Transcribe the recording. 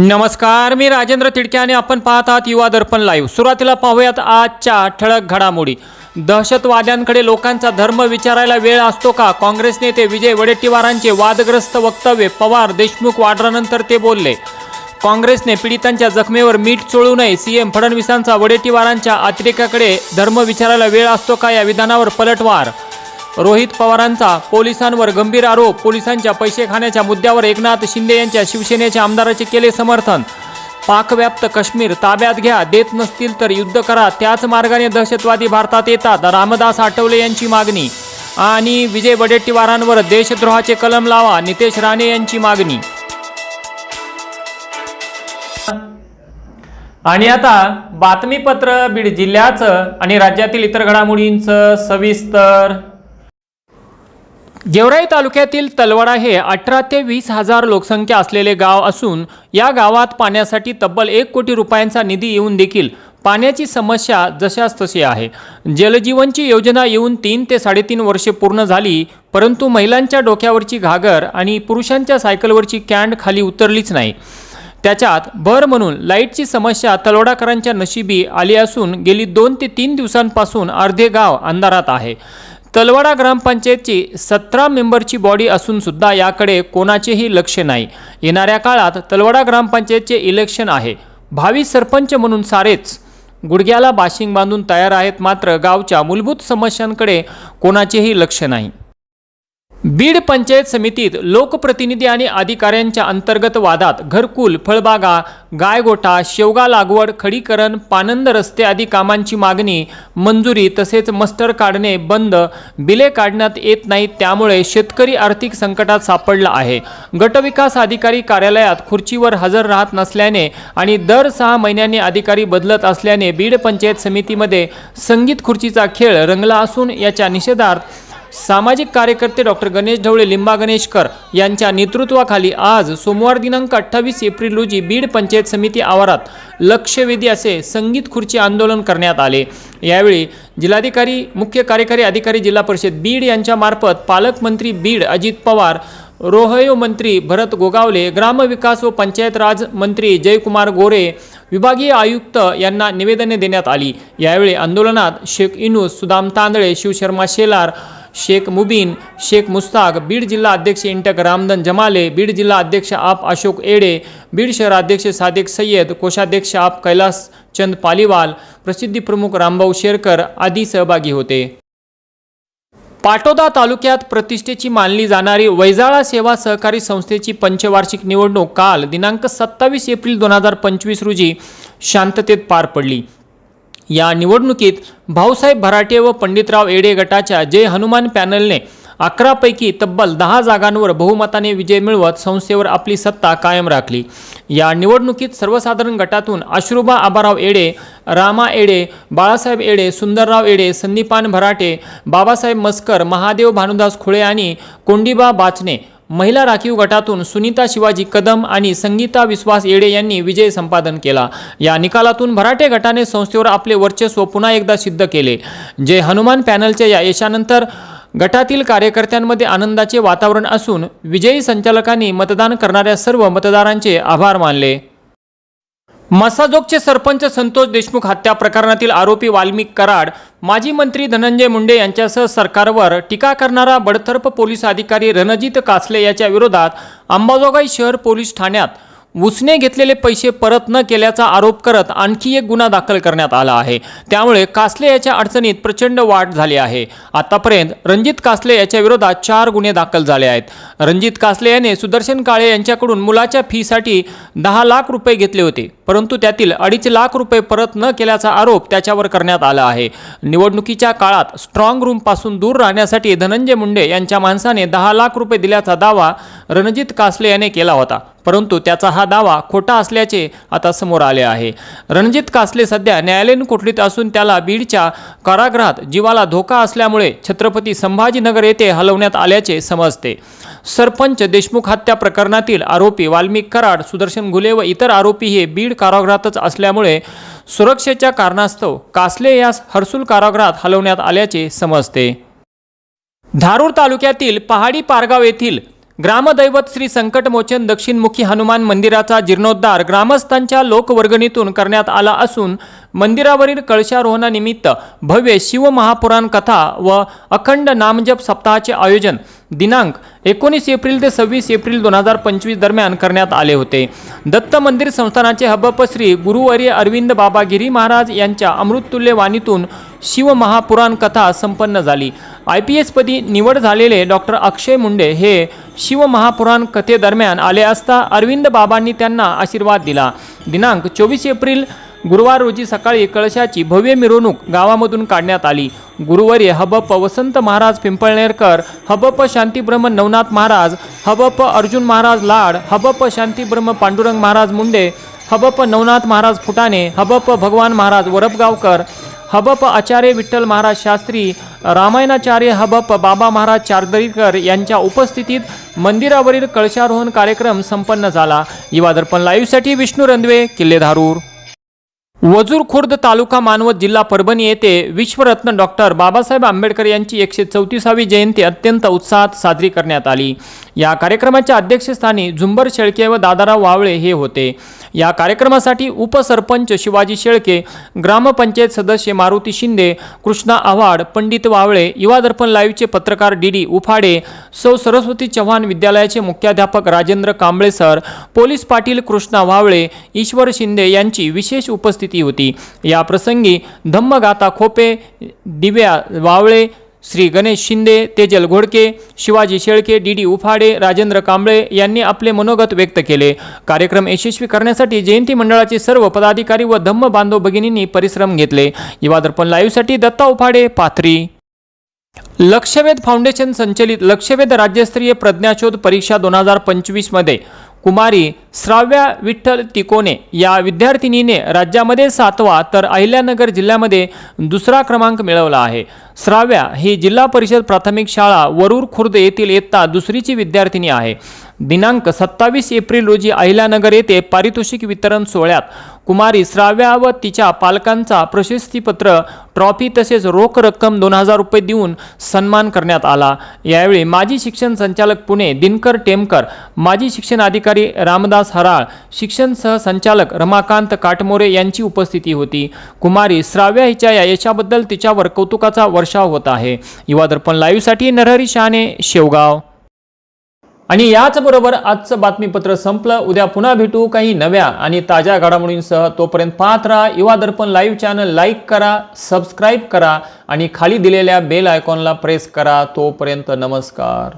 नमस्कार मी राजेंद्र तिडके आणि आपण पाहत आहात युवा दर्पण लाईव्ह सुरुवातीला पाहूयात आजच्या ठळक घडामोडी. दहशतवाद्यांकडे लोकांचा धर्म विचारायला वेळ असतो का? काँग्रेस नेते विजय वडेट्टीवारांचे वादग्रस्त वक्तव्य पवार देशमुख वाड्रानंतर ते बोलले. काँग्रेसने पीडितांच्या जखमेवर मीठ चोळू नये. सीएम फडणवीसांचा वडेट्टीवारांच्या अतिरेकाकडे धर्म विचारायला वेळ असतो का या विधानावर पलटवार? रोहित पवारांचा पोलिसांवर गंभीर आरोप पोलिसांच्या पैसे खाण्याच्या मुद्द्यावर एकनाथ शिंदे यांच्या शिवसेनेच्या आमदाराचे केले समर्थन. पाकव्याप्त काश्मीर ताब्यात घ्या देत नसतील तर युद्ध करा त्याच मार्गाने दहशतवादी भारतात येतात रामदास आठवले यांची मागणी. आणि विजय वडेट्टीवारांवर देशद्रोहाचे कलम लावा नितेश राणे यांची मागणी. आणि आता बातमीपत्र बीड जिल्ह्याचं आणि राज्यातील इतर घडामोडींचं सविस्तर गेवराई तालुक्यातील तलवाडा हे अठरा ते वीस हजार लोकसंख्या असलेले गाव असून या गावात पाण्यासाठी तब्बल एक कोटी रुपयांचा निधी येऊन देखील पाण्याची समस्या जशास तशी आहे. जलजीवनची योजना येऊन तीन ते साडेतीन वर्षे पूर्ण झाली परंतु महिलांच्या डोक्यावरची घागर आणि पुरुषांच्या सायकलवरची कॅन्ड खाली उतरलीच नाही. त्याच्यात भर म्हणून लाईटची समस्या तलोडाकरांच्या नशिबी आली असून गेली दोन ते तीन दिवसांपासून अर्धे गाव अंधारात आहे. तलवाडा ग्रामपंचायतची सतरा मेंबरची बॉडी असून सुद्धा याकडे कोणाचेही लक्ष नाही. येणाऱ्या काळात तलवाडा ग्रामपंचायतचे इलेक्शन आहे. भावी सरपंच म्हणून सारेच गुडघ्याला बाशिंग बांधून तयार आहेत मात्र गावच्या मूलभूत समस्यांकडे कोणाचेही लक्ष नाही. बीड पंचायत समितीत लोकप्रतिनिधी आणि अधिकाऱ्यांच्या अंतर्गत वादात घरकुल फळबागा गायगोठा शेवगा लागवड खडीकरण पानंद रस्ते आदी कामांची मागणी मंजुरी तसेच मस्टर काढणे बंद बिले काढण्यात येत नाहीत त्यामुळे शेतकरी आर्थिक संकटात सापडला आहे. गटविकास अधिकारी कार्यालयात खुर्चीवर हजर राहत नसल्याने आणि दर सहा महिन्यांनी अधिकारी बदलत असल्याने बीड पंचायत समितीमध्ये संगीत खुर्चीचा खेळ रंगला असून याच्या निषेधार्थ सामाजिक कार्यकर्ते डॉक्टर गणेश ढवळे लिंबा गणेशकर यांच्या नेतृत्वाखाली आज सोमवार दिनांक अठ्ठावीस एप्रिल रोजी बीड पंचायत समिती आवारात लक्षवेधी असे संगीत खुर्ची आंदोलन करण्यात आले. यावेळी जिल्हाधिकारी मुख्य कार्यकारी अधिकारी जिल्हा परिषद बीड यांच्यामार्फत पालकमंत्री बीड अजित पवार रोहयो मंत्री भरत गोगावले ग्रामविकास व पंचायत राज मंत्री जयकुमार गोरे विभागीय आयुक्त यांना निवेदने देण्यात आली. यावेळी आंदोलनात शेख इनूस सुदाम तांदळे शिवशर्मा शेलार शेख मुबीन शेख मुस्ताक बीड जिल्हा अध्यक्ष इंटक रामदन जमाले बीड जिल्हा अध्यक्ष आप अशोक एडे बीड शहराध्यक्ष सादिक सय्यद कोषाध्यक्ष आप कैलास चंद पालीवाल प्रसिद्धी प्रमुख रामभाऊ शेरकर आदी सहभागी होते. पाटोदा तालुक्यात प्रतिष्ठेची मानली जाणारी वैजाळा सेवा सहकारी संस्थेची पंचवार्षिक निवडणूक काल दिनांक सत्तावीस एप्रिल दोन हजार पंचवीस रोजी शांततेत पार पडली. या निवडणुकीत भाऊसाहेब भराटे व पंडितराव एडे गटाच्या जय हनुमान पॅनलने अकरापैकी तब्बल दहा जागांवर बहुमताने विजय मिळवत संस्थेवर आपली सत्ता कायम राखली. या निवडणुकीत सर्वसाधारण गटातून अश्रुबा आबाराव एडे रामा एडे बाळासाहेब एडे सुंदरराव एडे संदीपान भराटे बाबासाहेब मस्कर महादेव भानुदास खुळे आणि कोंडीबा बाचणे महिला राखीव गटातून सुनीता शिवाजी कदम आणि संगीता विश्वास येडे यांनी विजय संपादन केला. या निकालातून भराटे गटाने संस्थेवर आपले वर्चस्व पुन्हा एकदा सिद्ध केले. जे हनुमान पॅनलच्या या यशानंतर गटातील कार्यकर्त्यांमध्ये आनंदाचे वातावरण असून विजयी संचालकांनी मतदान करणाऱ्या सर्व मतदारांचे आभार मानले. मसाजोगचे सरपंच संतोष देशमुख हत्या प्रकरणातील आरोपी वाल्मिक कराड माजी मंत्री धनंजय मुंडे यांच्यासह सरकारवर टीका करणारा बडतर्फ पोलीस अधिकारी रणजित कासले याच्या विरोधात अंबाजोगाई शहर पोलीस ठाण्यात उसने घेतलेले पैसे परत न केल्याचा आरोप करत आणखी एक गुन्हा दाखल करण्यात आला आहे. त्यामुळे कासले याच्या अडचणीत प्रचंड वाढ झाली आहे. आतापर्यंत रणजित कासले याच्या विरोधात चार गुन्हे दाखल झाले आहेत. रणजित कासले याने सुदर्शन काळे यांच्याकडून मुलाच्या फीसाठी दहा लाख रुपये घेतले होते. परंतु त्यातील अडीच लाख रुपये परत न केल्याचा आरोप त्याच्यावर करण्यात आला आहे. निवडणुकीच्या काळात स्ट्रॉंग रूमपासून दूर राहण्यासाठी धनंजय मुंडे यांच्या माणसाने दहा लाख रुपये दिल्याचा दावा रणजित कासले याने केला होता. परंतु त्याचा हा दावा खोटा असल्याचे आता समोर आले आहे. रणजित कासले सध्या न्यायालयीन कोठडीत असून त्याला बीडच्या कारागृहात जीवाला धोका असल्यामुळे छत्रपती संभाजीनगर येथे हलवण्यात आल्याचे समजते. सरपंच देशमुख हत्या प्रकरणातील आरोपी वाल्मिक कराड सुदर्शन घुले व इतर आरोपी हे बीड कारागृहातच असल्यामुळे सुरक्षेच्या कारणास्तव कासले यास हर्सुल कारागृहात हलवण्यात आल्याचे समजते. धारूर तालुक्यातील पहाडी पारगाव येथील ग्रामदैवत श्री संकटमोचन दक्षिणमुखी हनुमान मंदिराचा जीर्णोद्धार ग्रामस्थांच्या लोकवर्गणीतून करण्यात आला असून मंदिरावरील कळशारोहणानिमित्त भव्य शिवमहापुराण कथा व अखंड नामजप सप्ताहाचे आयोजन दिनांक एकोणीस एप्रिल ते सव्वीस एप्रिल दोन हजार पंचवीस दरम्यान करण्यात आले होते. दत्त मंदिर संस्थानाचे हबप श्री गुरुवर्य अरविंद बाबा गिरी महाराज यांच्या अमृततुल्य वाणीतून शिवमहापुराण कथा संपन्न झाली. आय पी एसपदी निवड झालेले डॉक्टर अक्षय मुंडे हे शिवमहापुराण कथेदरम्यान आले असता अरविंद बाबांनी त्यांना आशीर्वाद दिला. दिनांक चोवीस एप्रिल गुरुवार रोजी सकाळी कळशाची भव्य मिरवणूक गावामधून काढण्यात आली. गुरुवारी हबप वसंत महाराज पिंपळनेरकर हबप शांतीब्रह्म नवनाथ महाराज हबप अर्जुन महाराज लाड हबप शांतीब्रह्म पांडुरंग महाराज मुंडे हबप नवनाथ महाराज फुटाणे हबप भगवान महाराज वरपगावकर हबप आचार्य विठ्ठल महाराज शास्त्री रामायणाचार्य हबप बाबा महाराज चारदरीकर यांच्या उपस्थितीत मंदिरावरील कळशारोहण कार्यक्रम संपन्न झाला. युवा दर्पण लाईव्हसाठी विष्णू रंधवे किल्लेधारूर वजूर खुर्द तालुका मानवत जिल्हा परभणी येथे विश्वरत्न डॉक्टर बाबासाहेब आंबेडकर यांची एकशे चौतीसावी जयंती अत्यंत उत्साहात साजरी करण्यात आली. या कार्यक्रमाच्या अध्यक्षस्थानी झुंबर शेळके व दादाराव वावळे हे होते. या कार्यक्रमासाठी उपसरपंच शिवाजी शेळके ग्रामपंचायत सदस्य मारुती शिंदे कृष्णा आव्हाड पंडित वावळे युवा दर्पण लाईव्हचे पत्रकार डी डी उफाडे सौ सरस्वती चव्हाण विद्यालयाचे मुख्याध्यापक राजेंद्र कांबळे सर पोलीस पाटील कृष्णा वावळे ईश्वर शिंदे यांची विशेष उपस्थिती होती. या प्रसंगी धम्मगाथा खोपे दिव्या वावळे श्री गणेश शिंदे तेजल घोडके शिवाजी शेळके डी डी उफाडे राजेंद्र कांबळे यांनी आपले मनोगत व्यक्त केले. कार्यक्रम यशस्वी करण्यासाठी जयंती मंडळाचे सर्व पदाधिकारी व धम्म बांधव भगिनींनी परिश्रम घेतले. युवा दर्पण लाईव्हसाठी दत्ता उफाडे पाथरी. लक्षवेध फाउंडेशन संचलित लक्षवेध राज्यस्तरीय प्रज्ञाशोध परीक्षा दोन हजार पंचवीसमध्ये कुमारी श्राव्या विठ्ठल तिकोने या विद्यार्थिनीने राज्यामध्ये सातवा तर अहिल्यानगर जिल्ह्यामध्ये दुसरा क्रमांक मिळवला आहे. श्राव्या ही जिल्हा परिषद प्राथमिक शाळा वरूर खुर्द येथील इयत्ता दुसरीची विद्यार्थिनी आहे. दिनांक सत्तावीस एप्रिल रोजी अहिल्यानगर येथे पारितोषिक वितरण सोहळ्यात कुमारी श्राव्या व तिच्या पालकांचा प्रशस्तीपत्र ट्रॉफी तसेच रोख रक्कम दोन हजार रुपये देऊन सन्मान करण्यात आला. यावेळी माजी शिक्षण संचालक पुणे दिनकर टेमकर माजी शिक्षण अधिकारी रामदास हराळ शिक्षण सहसंचालक रमाकांत काटमोरे यांची उपस्थिती होती. कुमारी श्राव्या हिच्या या यशाबद्दल तिच्यावर कौतुकाचा वर्षाव होत आहे. युवा दर्पण लाईव्हसाठी नरहरी शहाणे शेवगाव. आणि याचबरोबर आजचं बातमीपत्र संपलं. उद्या पुन्हा भेटू काही नव्या आणि ताज्या घडामोडींसह तोपर्यंत पाहत राहा. Yuva Darpan live channel like करा सबस्क्राईब करा आणि खाली दिलेल्या बेल आयकॉनला प्रेस करा. तोपर्यंत नमस्कार.